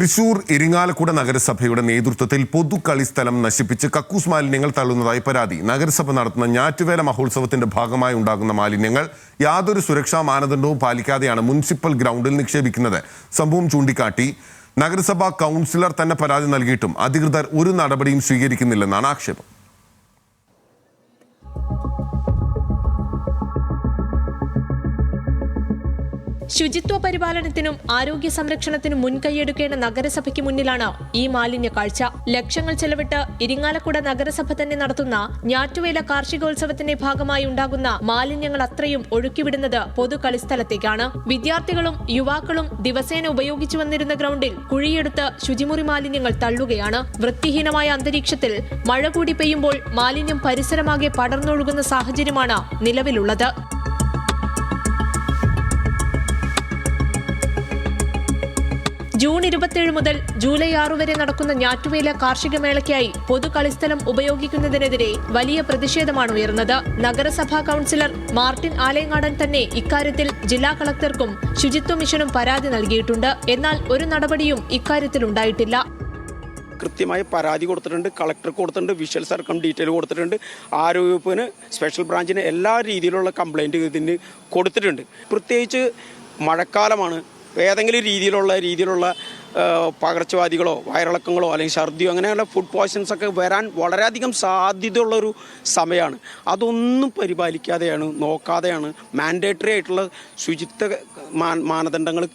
തൃശൂർ ഇരിങ്ങാലക്കുട നഗരസഭയുടെ നേതൃത്വത്തിൽ പൊതു കളിസ്ഥലം നശിപ്പിച്ച് കക്കൂസ് മാലിന്യങ്ങൾ തള്ളുന്നതായി പരാതി. നഗരസഭ നടത്തുന്ന ഞാറ്റുവേല മഹോത്സവത്തിന്റെ ഭാഗമായി ഉണ്ടാകുന്ന മാലിന്യങ്ങൾ യാതൊരു സുരക്ഷാ മാനദണ്ഡവും പാലിക്കാതെയാണ് മുനിസിപ്പൽ ഗ്രൗണ്ടിൽ നിക്ഷേപിക്കുന്നത്. സംഭവം ചൂണ്ടിക്കാട്ടി നഗരസഭാ കൗൺസിലർ തന്നെ പരാതി നൽകിയിട്ടും അധികൃതർ ഒരു നടപടിയും സ്വീകരിക്കുന്നില്ലെന്നാണ് ആക്ഷേപം. ശുചിത്വ പരിപാലനത്തിനും ആരോഗ്യ സംരക്ഷണത്തിനും മുൻകൈയെടുക്കേണ്ട നഗരസഭയ്ക്ക് മുന്നിലാണ് ഈ മാലിന്യ കാഴ്ച. ലക്ഷങ്ങൾ ചെലവിട്ട് ഇരിങ്ങാലക്കുട നഗരസഭ തന്നെ നടത്തുന്ന ഞാറ്റുവേല കാർഷികോത്സവത്തിന്റെ ഭാഗമായി ഉണ്ടാകുന്ന മാലിന്യങ്ങൾ അത്രയും ഒഴുക്കിവിടുന്നത് പൊതു കളിസ്ഥലത്തേക്കാണ് വിദ്യാർത്ഥികളും യുവാക്കളും ദിവസേന ഉപയോഗിച്ചു വന്നിരുന്ന ഗ്രൗണ്ടിൽ കുഴിയെടുത്ത് ശുചിമുറി മാലിന്യങ്ങൾ തള്ളുകയാണ്. വൃത്തിഹീനമായ അന്തരീക്ഷത്തിൽ മഴ കൂടി പെയ്യുമ്പോൾ മാലിന്യം പരിസരമാകെ പടർന്നൊഴുകുന്ന സാഹചര്യമാണ് നിലവിലുള്ളത്. ജൂൺ ഇരുപത്തിയേഴ് മുതൽ ജൂലൈ ആറു വരെ നടക്കുന്ന ഞാറ്റുവേല കാർഷിക മേളയ്ക്കായി പൊതു കളിസ്ഥലം ഉപയോഗിക്കുന്നതിനെതിരെ വലിയ പ്രതിഷേധമാണ് ഉയർന്നത്. നഗരസഭാ കൌൺസിലർ മാർട്ടിൻ ആലയങ്ങാടൻ തന്നെ ഇക്കാര്യത്തിൽ ജില്ലാ കളക്ടർക്കും ശുചിത്വ മിഷനും പരാതി നൽകിയിട്ടുണ്ട്. എന്നാൽ ഒരു നടപടിയും ഇക്കാര്യത്തിൽ ഉണ്ടായിട്ടില്ല. കൃത്യമായി പരാതി കൊടുത്തിട്ടുണ്ട് കളക്ടർക്ക് കൊടുത്തിട്ടുണ്ട് വിഷൽ സർക്കം ഡീറ്റെയിൽ കൊടുത്തിട്ടുണ്ട്. ആരോഗ്യവകുപ്പിന് സ്പെഷ്യൽ ബ്രാഞ്ചിന് എല്ലാ രീതിയിലുള്ള കംപ്ലൈന്റ് ഇതിന് കൊടുത്തിട്ടുണ്ട്. പ്രത്യേകിച്ച് മഴക്കാലമാണ് ഏതെങ്കിലും രീതിയിലുള്ള രീതിയിലുള്ള പകർച്ചവാദികളോ വയറിളക്കങ്ങളോ അല്ലെങ്കിൽ ഛർദിയോ അങ്ങനെയുള്ള ഫുഡ് പോയ്സൺസ് ഒക്കെ വരാൻ വളരെയധികം സാധ്യതയുള്ളൊരു സമയമാണ് അതൊന്നും പരിപാലിക്കാതെയാണ് നോക്കാതെയാണ് മാൻഡേറ്ററി ആയിട്ടുള്ള ശുചിത്വ മാനദണ്ഡങ്ങൾ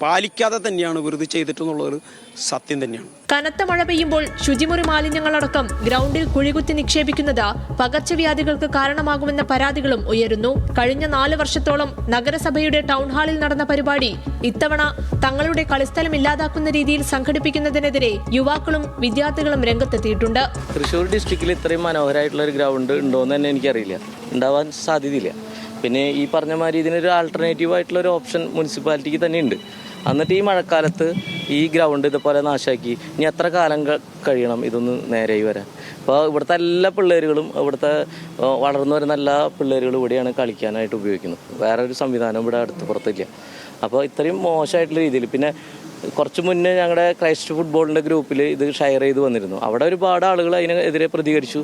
പാലിക്കാതെ തന്നെയാണ് വെറുതെ ചെയ്തിട്ടെന്നുള്ളൊരു സത്യം തന്നെയാണ്. കനത്ത മഴ പെയ്യുമ്പോൾ ശുചിമുറി മാലിന്യങ്ങളടക്കം ഗ്രൗണ്ടിൽ കുഴികുത്തി നിക്ഷേപിക്കുന്നത് പകർച്ചവ്യാധികൾക്ക് കാരണമാകുമെന്ന പരാതികളും ഉയരുന്നു. കഴിഞ്ഞ നാല് വർഷത്തോളം നഗരസഭയുടെ ടൗൺ ഹാളിൽ നടന്ന പരിപാടി ഇത്തവണ തങ്ങളുടെ കളിസ്ഥലം ഇല്ലാതാക്കുന്ന രീതിയിൽ സംഘടിപ്പിക്കുന്നതിനെതിരെ യുവാക്കളും വിദ്യാർത്ഥികളും രംഗത്തെത്തിയിട്ടുണ്ട്. തൃശ്ശൂർ ഡിസ്ട്രിക്റ്റിൽ ഇത്രയും മനോഹരമായിട്ടുള്ള ഒരു ഗ്രൗണ്ട് ഉണ്ടോയെന്ന് തന്നെ എനിക്കറിയില്ല. ഉണ്ടാവാൻ സാധ്യതയില്ല. പിന്നെ ഈ പറഞ്ഞ മാതിരി ഇതിനൊരു ആൾട്ടർനേറ്റീവ് ആയിട്ടുള്ള ഒരു ഓപ്ഷൻ മുനിസിപ്പാലിറ്റിക്ക് തന്നെ ഉണ്ട് എന്നിട്ട് ഈ മഴക്കാലത്ത് ഈ ഗ്രൗണ്ട് ഇതുപോലെ നാശാക്കി. ഇനി എത്ര കാലം കഴിയണം ഇതൊന്ന് നേരെയായി വരാൻ? അപ്പോൾ ഇവിടുത്തെ എല്ലാ പിള്ളേരുകളും ഇവിടുത്തെ വളർന്നു വരുന്ന എല്ലാ പിള്ളേരുകളും ഇവിടെയാണ് കളിക്കാനായിട്ട് ഉപയോഗിക്കുന്നത്. വേറെ ഒരു സംവിധാനം ഇവിടെ അടുത്ത് പുറത്തില്ല. അപ്പോൾ ഇത്രയും മോശമായിട്ടുള്ള രീതിയിൽ. പിന്നെ കുറച്ച് മുന്നേ ഞങ്ങളുടെ ക്രൈസ്റ്റ് ഫുട്ബോളിന്റെ ഗ്രൂപ്പിൽ ഇത് ഷെയർ ചെയ്ത് വന്നിരുന്നു. അവിടെ ഒരുപാട് ആളുകൾ അതിനെതിരെ പ്രതികരിച്ചു.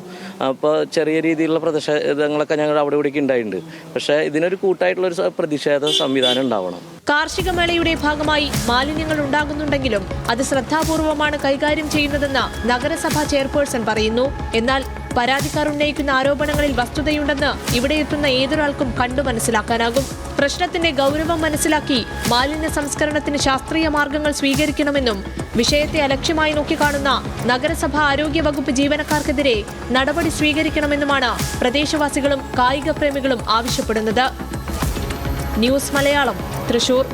അപ്പോൾ ചെറിയ രീതിയിലുള്ള പ്രതിഷേധങ്ങളൊക്കെ ഞങ്ങൾ അവിടെ ഇവിടേക്ക് ഉണ്ടായിട്ടുണ്ട് പക്ഷേ ഇതിനൊരു കൂട്ടായിട്ടുള്ള ഒരു പ്രതിഷേധ സംവിധാനം ഉണ്ടാവണം കാർഷിക മേളയുടെ ഭാഗമായി മാലിന്യങ്ങൾ ഉണ്ടാകുന്നുണ്ടെങ്കിലും അത് ശ്രദ്ധാപൂർവമാണ് കൈകാര്യം ചെയ്യുന്നതെന്ന് നഗരസഭാ ചെയർപേഴ്സൺ പറയുന്നു. എന്നാൽ പരാതിക്കാർ ഉന്നയിക്കുന്ന ആരോപണങ്ങളിൽ വസ്തുതയുണ്ടെന്ന് ഇവിടെ എത്തുന്ന ഏതൊരാൾക്കും കണ്ടു മനസ്സിലാക്കാനാകും. പ്രശ്നത്തിന്റെ ഗൗരവം മനസ്സിലാക്കി മാലിന്യ സംസ്കരണത്തിന് ശാസ്ത്രീയ മാർഗങ്ങൾ സ്വീകരിക്കണമെന്നും വിഷയത്തെ അലക്ഷ്യമായി നോക്കിക്കാണുന്ന നഗരസഭ ആരോഗ്യ വകുപ്പ് ജീവനക്കാർക്കെതിരെ നടപടി സ്വീകരിക്കണമെന്നുമാണ് പ്രദേശവാസികളും കായിക പ്രേമികളും ആവശ്യപ്പെടുന്നത്. ന്യൂസ് മലയാളം തൃശൂർ.